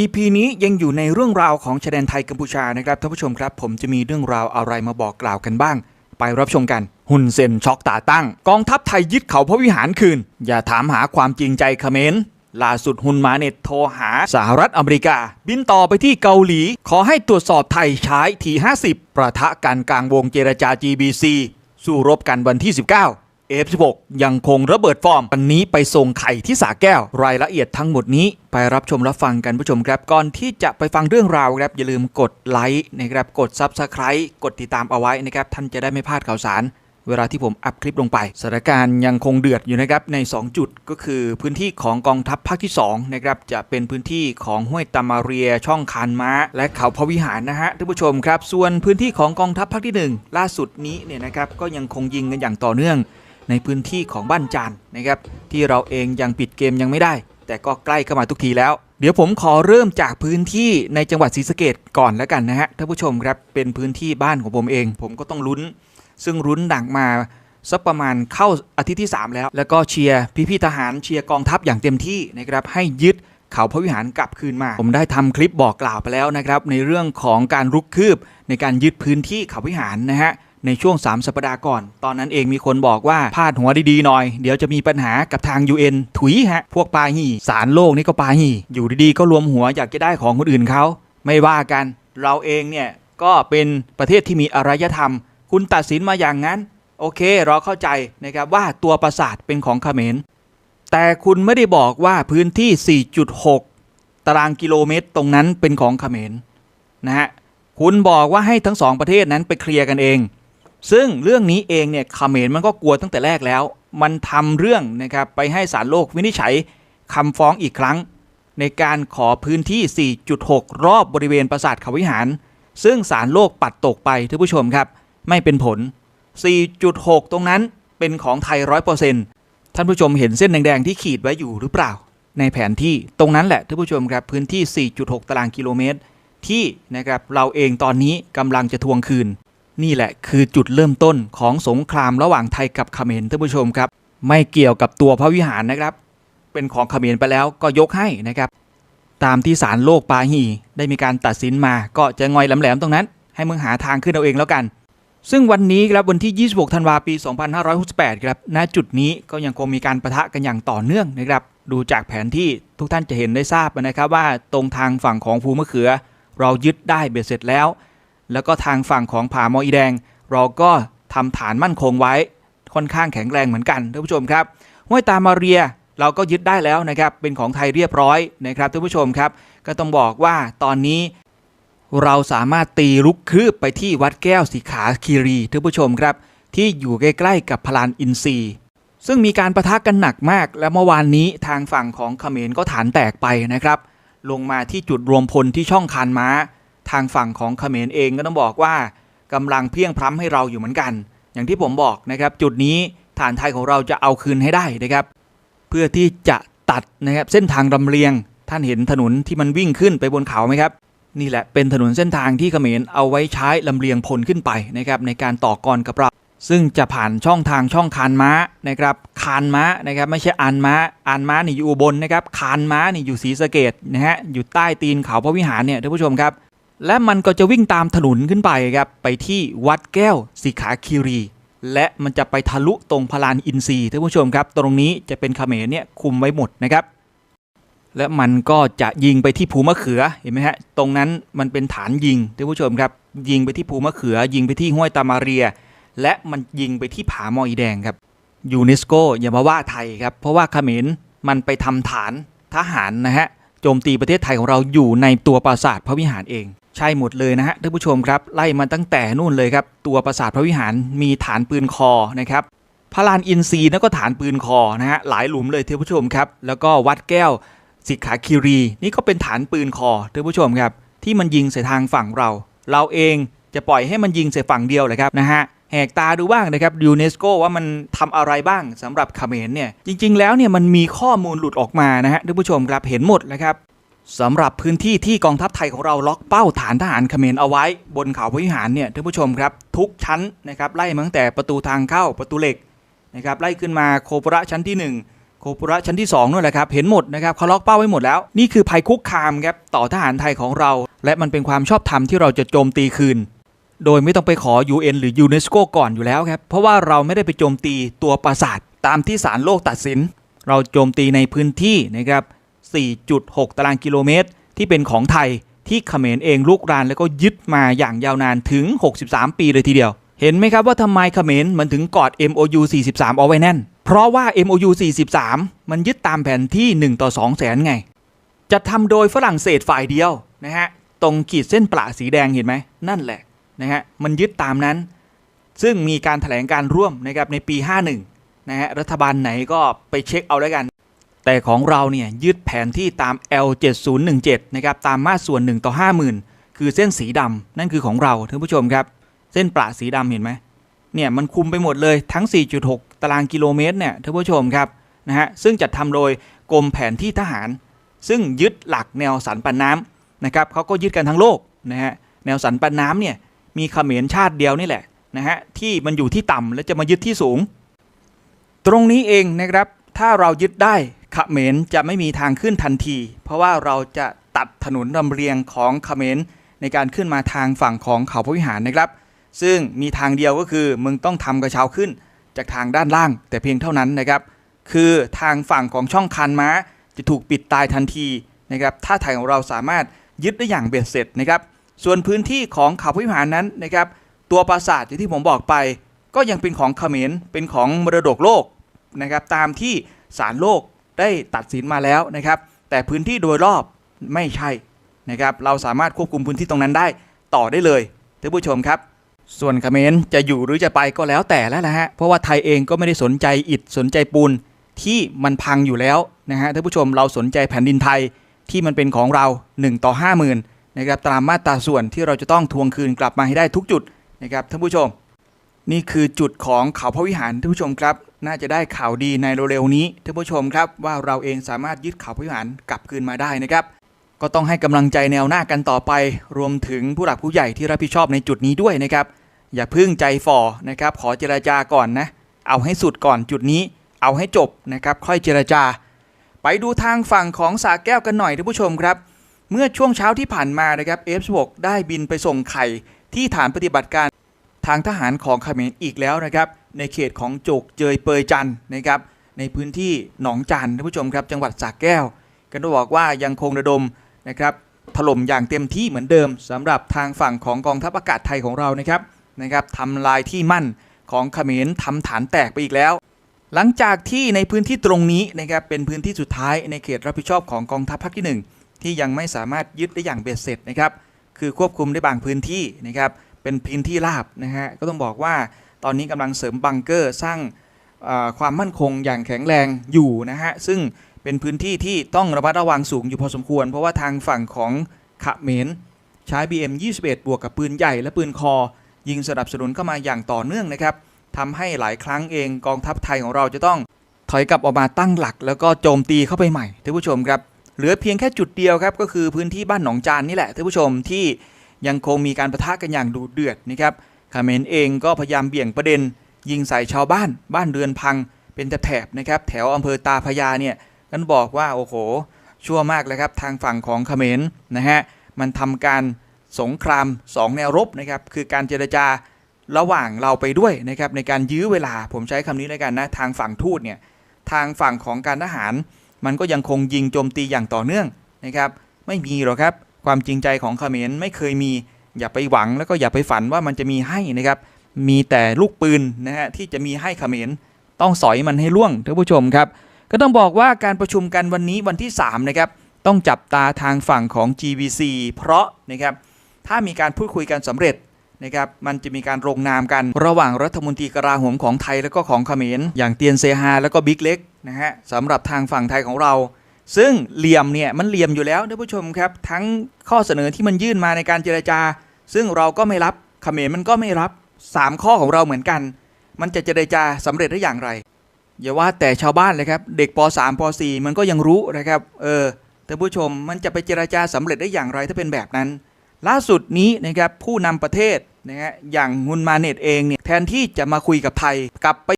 EP นี้ยังอยู่ในเรื่องราวของชายแดนไทยกัมพูชานะครับท่านผู้ชมครับ ผมจะมีเรื่องราวอะไรมาบอกกล่าวกันบ้าง ไปรับชมกัน หุ่นเซนช็อกตาตั้ง กองทัพไทยยึดเขาพระวิหารคืน อย่าถามหาความจริงใจเขมรล่าสุดฮุนมาเน็ตโทรหาสหรัฐอเมริกา บินต่อไปที่เกาหลี ขอให้ตรวจสอบไทยใช้ที50ประทะกันกลางวงเจรจา GBC สู้รบกันวันที่ 19 F16 ยังคงระเบิดฟอร์มวันนี้ไปส่งไข่ที่สาแก้ว รายละเอียดทั้งหมดนี้ไปรับชมรับฟังกันผู้ชมครับ ก่อนที่จะไปฟังเรื่องราวครับ อย่าลืมกดไลค์นะครับกด Subscribe กดติดตามเอาไว้นะครับท่านจะได้ไม่พลาดข่าวสาร เวลาที่ผมอัพคลิปลงไปสถานการณ์ยังคงเดือดอยู่นะครับใน 2 จุดก็คือพื้นที่ของกองทัพภาคที่2นะครับจะเป็นพื้นที่ของห้วยตามาเรียช่องคานม้า และเขาพระวิหารนะฮะท่านผู้ชมครับ ส่วนพื้นที่ของกองทัพภาคที่หนึ่งล่าสุดนี้เนี่ยนะครับก็ยังคงยิงกันอย่างต่อเนื่อง ในพื้นที่ของบ้านจานนะครับที่เราเองยังปิดเกมยังไม่ได้ แต่ก็ใกล้เข้ามาทุกทีแล้ว เดี๋ยวผมขอเริ่มจากพื้นที่ในจังหวัดศรีสะเกดก่อนแล้วกันนะฮะท่านผู้ชมครับเป็นพื้นที่บ้านของผมเอง ผมก็ต้องลุ้น ซึ่งลุ้นดังมาสักประมาณเข้าอาทิตย์ที่ 3 แล้ว แล้วก็เชียร์พี่ๆทหารเชียร์กองทัพอย่างเต็มที่นะครับให้ยึดเขาพระวิหารกลับคืนมา ผมได้ทำคลิปบอกกล่าวไปแล้วนะครับในเรื่องของการรุกคืบในการยึดพื้นที่เขาวิหารนะฮะ ในช่วง 3 สัปดาห์ก่อน ตอนนั้นเองมีคนบอกว่าพาดหัวดีๆหน่อย เดี๋ยวจะมีปัญหากับทาง UN ถุยฮะ พวกปาหี่สารโลกนี่ก็ปาหี่อยู่ดีๆก็รวมหัวอยากจะได้ของคนอื่นเขาไม่ว่ากัน เราเองเนี่ยก็เป็นประเทศที่มีอารยธรรม คุณตัดสินมาอย่างนั้น โอเคเราเข้าใจนะครับว่าตัวปราสาทเป็นของเขมร แต่คุณไม่ได้บอกว่าพื้นที่ 4.6 ตารางกิโลเมตรตรงนั้นเป็นของเขมรนะฮะคุณบอกว่าให้ทั้งสองประเทศนั้นไปเคลียร์กันเอง ซึ่งเรื่องนี้เองเนี่ยเมรมันก็กลัวตั้งแต่แรกแล้ว มันทำเรื่องนะครับไปให้ศาลโลกวินิจฉัยคำฟ้องอีกครั้ง ในการขอพื้นที่ 4.6 รอบบริเวณปราสาทเขาวิหาร ซึ่งศาลโลกปัดตกไปท่านผู้ชมครับ ไม่เป็นผล 4.6 ตรงนั้นเป็นของไทย 100%ท่านผู้ชมเห็นเส้นแดงๆที่ขีดไว้อยู่หรือเปล่า ในแผนที่ตรงนั้นแหละท่านผู้ชมครับพื้นที่ 4.6 ตารางกิโลเมตร ที่นะครับเราเองตอนนี้กำลังจะทวงคืน นี่แหละคือจุดเริ่มต้นของสงครามระหว่างไทยกับเขมรท่านผู้ชมครับ ไม่เกี่ยวกับตัวพระวิหารนะครับ เป็นของเขมรไปแล้วก็ยกให้นะครับ ตามที่ศาลโลกปาหีได้มีการตัดสินมาก็จะงอยแหลมๆตรงนั้น ให้มึงหาทางขึ้นเอาเองแล้วกัน ซึ่งวันนี้ครับวันที่ 26 ธันวาปี 2568 ครับณจุดนี้ก็ยังคงมีการประทะกันอย่างต่อเนื่องนะครับ ดูจากแผนที่ทุกท่านจะเห็นได้ทราบนะครับว่าตรงทางฝั่งของภูมะเขือ เรายึดได้เบ็ดเสร็จแล้ว แล้วก็ทางฝั่งของผามออีแดง เราก็ทำฐานมั่นคงไว้ ค่อนข้างแข็งแรงเหมือนกันท่านผู้ชมครับห้วยตามาเรียเราก็ยึดได้แล้วนะครับ เป็นของไทยเรียบร้อยนะครับท่านผู้ชมครับ ก็ต้องบอกว่าตอนนี้เราสามารถตีลุกคืบไปที่วัดแก้วสีขาคีรีท่านผู้ชมครับ ที่อยู่ใกล้ๆกับพลานอินทรีซึ่งมีการประทะกันหนักมาก และเมื่อวานนี้ทางฝั่งของเขมรก็ฐานแตกไปนะครับ ลงมาที่จุดรวมพลที่ช่องคานม้า ทางฝั่งของเขมรเองก็ต้องบอกว่ากำลังเพียงพร้ำให้เราอยู่เหมือนกัน อย่างที่ผมบอกนะครับ จุดนี้ฐานไทยของเราจะเอาคืนให้ได้นะครับ เพื่อที่จะตัดนะครับเส้นทางลำเลียง ท่านเห็นถนนที่มันวิ่งขึ้นไปบนเขาไหมครับ นี่แหละเป็นถนนเส้นทางที่เขมรเอาไว้ใช้ลำเลียงพลขึ้นไปนะครับในการต่อกรกับเราซึ่งจะผ่านช่องทางช่องคานม้านะครับคานม้านะครับไม่ใช่อานม้าอานม้านี่อยู่อุบลนะครับคานม้านี่อยู่ศรีสะเกดนะฮะอยู่ใต้ตีนเขาพระวิหารเนี่ยท่านผู้ชมครับ และมันก็จะวิ่งตามถนนขึ้นไปครับไปที่วัดแก้วสีขาคีรี และมันจะไปทะลุตรงพลานอินทรีท่านผู้ชมครับ ตรงนี้จะเป็นเขมรเนี่ยคุมไว้หมดนะครับ และมันก็จะยิงไปที่ภูมะเขือเห็นไหมฮะตรงนั้นมันเป็นฐานยิงท่านผู้ชมครับ ยิงไปที่ภูมะเขือ ยิงไปที่ห้วยตามาเรีย และมันยิงไปที่ผาหมออีแดงครับยูเนสโกอย่ามาว่าไทยครับ เพราะว่าเขมรมันไปทำฐานทหารนะฮะโจมตีประเทศไทยของเราอยู่ในตัวปราสาทพระวิหารเอง ใช่หมดเลยนะฮะท่านผู้ชมครับ ไล่มาตั้งแต่นู่นเลยครับ ตัวปราสาทพระวิหารมีฐานปืนคอนะครับพระลานอินทรีย์นั่นก็ฐานปืนคอนะฮะหลายหลุมเลยท่านผู้ชมครับ แล้วก็วัดแก้วสิกขาคิรี นี่ก็เป็นฐานปืนคอท่านผู้ชมครับ ที่มันยิงใส่ทางฝั่งเรา เราเองจะปล่อยให้มันยิงใส่ฝั่งเดียวเลยครับนะฮะแหกตาดูบ้างนะครับยูเนสโกว่ามันทำอะไรบ้างสำหรับเขมรเนี่ยจริง ๆ แล้วเนี่ยมันมีข้อมูลหลุดออกมานะฮะท่านผู้ชมครับเห็นหมดแล้วครับ สำหรับพื้นที่ที่กองทัพไทยของเราล็อกเป้าฐานทหารเขมรเอาไว้ บนเขาพวิหารเนี่ยท่านผู้ชมครับ ทุกชั้นนะครับไล่มาตั้งแต่ประตูทางเข้าประตูเหล็กนะครับไล่ขึ้นมาโคประชั้นที่โคปุระชั้นที่2นู่นแหละครับเห็นหมดนะครับเขาล็อกเป้าไว้หมดแล้ว นี่คือภัยคุกคามครับต่อทหารไทยของเรา และมันเป็นความชอบธรรมที่เราจะโจมตีคืน โดยไม่ต้องไปขอ UN หรือยูเนสโกก่อนอยู่แล้วครับ เพราะว่าเราไม่ได้ไปโจมตีตัวปราสาทตามที่ศาลโลกตัดสิน เราโจมตีในพื้นที่นะครับ 4.6 ตารางกิโลเมตร ที่เป็นของไทยที่เขมรเองลุกรานแล้วก็ยึดมาอย่างยาวนานถึง 63 ปีเลยทีเดียว เห็นไหมครับว่าทำไมเขมรมันถึงกอด MOU 43 เอาไว้แน่น เพราะว่า MOU 43 มันยึดตามแผนที่ 1 ต่อ 2 แสนไง จะทำโดยฝรั่งเศสฝ่ายเดียวนะฮะตรงขีดเส้นประสีแดงเห็นไหมนั่นแหละนะฮะมันยึดตามนั้น ซึ่งมีการถแถลงการร่วมนะครับในปี 51นะฮะรัฐบาลไหนก็ไปเช็คเอาแล้วกัน แต่ของเราเนี่ยยึดแผนที่ตาม L7017 นะครับตามมาตรส่วน 1 ต่อ 50,000 คือเส้นสีดำนั่นคือของเราท่านผู้ชมครับ เส้นประสีดำเห็นไหมเนี่ยมันคุมไปหมดเลยทั้ง 4.6 ตารางกิโลเมตรเนี่ยท่านผู้ชมครับนะฮะซึ่งจัดทำโดยกรมแผนที่ทหาร ซึ่งยึดหลักแนวสันปันน้ำนะครับเขาก็ยึดกันทั้งโลกนะฮะแนวสันปันน้ำเนี่ยมีเขมรชาติเดียวนี่แหละนะฮะที่มันอยู่ที่ต่ำแล้วจะมายึดที่สูง ตรงนี้เองนะครับถ้าเรายึดได้ ขเขมรจะไม่มีทางขึ้นทันที เพราะว่าเราจะตัดถนนลำเลียงของขเขมรในการขึ้นมาทางฝั่งของเขาพระวิหารนะครับ ซึ่งมีทางเดียวก็คือมึงต้องทำกระเช้าขึ้นจากทางด้านล่าง แต่เพียงเท่านั้นนะครับ คือทางฝั่งของช่องคันม้าจะถูกปิดตายทันทีนะครับถ้าไทยของเราสามารถยึดได้อย่างเบ็ดเสร็จนะครับ ส่วนพื้นที่ของเขาพระวิหารนั้นนะครับ ตัวปราสาทอย่างที่ผมบอกไป ก็ยังเป็นของเขมรเป็นของมรดกโลกนะครับตามที่ศาลโลก ได้ตัดสินมาแล้วนะครับ แต่พื้นที่โดยรอบไม่ใช่นะครับ เราสามารถควบคุมพื้นที่ตรงนั้นได้ต่อได้เลยท่านผู้ชมครับ ส่วนเขมรจะอยู่หรือจะไปก็แล้วแต่แล้วนะฮะเพราะว่าไทยเองก็ไม่ได้สนใจอิฐสนใจปูนที่มันพังอยู่แล้วนะฮะท่านผู้ชมเราสนใจแผ่นดินไทยที่มันเป็นของเรา 1 ต่อ 50,000นะครับตามมาตราส่วนที่เราจะต้องทวงคืนกลับมาให้ได้ทุกจุดนะครับท่านผู้ชม นี่คือจุดของเขาพระวิหารท่านผู้ชมครับน่าจะได้ข่าวดีในเร็วๆนี้ท่านผู้ชมครับว่าเราเองสามารถยึดเขาพิหารกลับคืนมาได้นะครับ ก็ต้องให้กำลังใจแนวหน้ากันต่อไป รวมถึงผู้หลักผู้ใหญ่ที่รับผิดชอบในจุดนี้ด้วยนะครับ อย่าพึ่งใจฝ่อนะครับ ขอเจราจาก่อนนะ เอาให้สุดก่อนจุดนี้ เอาให้จบนะครับ ค่อยเจราจา ไปดูทางฝั่งของสาแก้วกันหน่อยท่านผู้ชมครับ เมื่อช่วงเช้าที่ผ่านมานะครับ F16 ได้บินไปส่งไข่ที่ฐานปฏิบัติการทางทหารของเขมรอีกแล้วนะครับ ในเขตของโจกเจยเปยจันนะครับในพื้นที่หนองจันท่านผู้ชมครับจังหวัดสระแก้วก็ต้องบอกว่ายังคงระดมนะครับถล่มอย่างเต็มที่เหมือนเดิมสำหรับทางฝั่งของกองทัพอากาศไทยของเรานะครับนะครับทำลายที่มั่นของเขมรทำฐานแตกไปอีกแล้ว หลังจากที่ในพื้นที่ตรงนี้นะครับเป็นพื้นที่สุดท้ายในเขตรับผิดชอบของกองทัพภาคที่ 1 ที่ยังไม่สามารถยึดได้อย่างเบ็ดเสร็จนะครับคือควบคุมได้บางพื้นที่นะครับเป็นพื้นที่ราบนะฮะก็ต้องบอกว่า ตอนนี้กำลังเสริมบังเกอร์สร้างความมั่นคงอย่างแข็งแรงอยู่นะฮะ ซึ่งเป็นพื้นที่ที่ต้องระมัดระวังสูงอยู่พอสมควร เพราะว่าทางฝั่งของเมรใช้ BM 21 บวกกับปืนใหญ่และปืนคอ ยิงสนับสนุนเข้ามาอย่างต่อเนื่องนะครับทำให้หลายครั้งเองกองทัพไทยของเราจะต้องถอยกลับออกมาตั้งหลัก แล้วก็โจมตีเข้าไปใหม่ท่านผู้ชมครับเหลือเพียงแค่จุดเดียวครับก็คือพื้นที่บ้านหนองจานนี่แหละท่านผู้ชมที่ยังคงมีการประทะกันอย่างดุเดือดนะครับ เขมรเองก็พยายามเบี่ยงประเด็น ยิงใส่ชาวบ้านบ้านเรือนพังเป็นแถบนะครับ แถวอำเภอตาพยาเนี่ยกันบอกว่าโอ้โห ชั่วมากเลยครับทางฝั่งของเขมรนะฮะมันทำการสงคราม 2 แนวรบนะครับคือการเจรจาระหว่างเราไปด้วยนะครับในการยื้อเวลาผมใช้คำนี้แล้วกันนะทางฝั่งทูตเนี่ยทางฝั่งของการทหาร มันก็ยังคงยิงโจมตีอย่างต่อเนื่องนะครับไม่มีหรอกครับความจริงใจของเขมรไม่เคยมี อย่าไปหวังแล้วก็อย่าไปฝันว่ามันจะมีให้นะครับ มีแต่ลูกปืนนะฮะที่จะมีให้เขมรต้องสอยมันให้ล่วงท่านผู้ชมครับ ก็ต้องบอกว่าการประชุมกันวันนี้วันที่ 3 นะครับ ต้องจับตาทางฝั่งของ GVC เพราะนะครับถ้ามีการพูดคุยกันสำเร็จนะครับมันจะมีการลงนามกันระหว่างรัฐมนตรีกลาโหมของไทยแล้วก็ของเขมรอย่างเตียนเซฮาแล้วก็บิ๊กเล็กนะฮะสำหรับทางฝั่งไทยของเรา ซึ่งเหลี่ยมเนี่ยมันเหลี่ยมอยู่แล้วท่านผู้ชมครับ ทั้งข้อเสนอที่มันยื่นมาในการเจรจา ซึ่งเราก็ไม่รับเขมรมันก็ไม่รับ 3 ข้อของเราเหมือนกัน มันจะเจรจาสำเร็จได้อย่างไร อย่าว่าแต่ชาวบ้านเลยครับ เด็กป .3 ป .4 มันก็ยังรู้นะครับ เออท่านผู้ชมมันจะไปเจรจาสำเร็จได้อย่างไรถ้าเป็นแบบนั้น ล่าสุดนี้นะครับผู้นำประเทศนะฮะอย่างฮุนมาเนตเองเนี่ยแทนที่จะมาคุยกับไทยกลับไป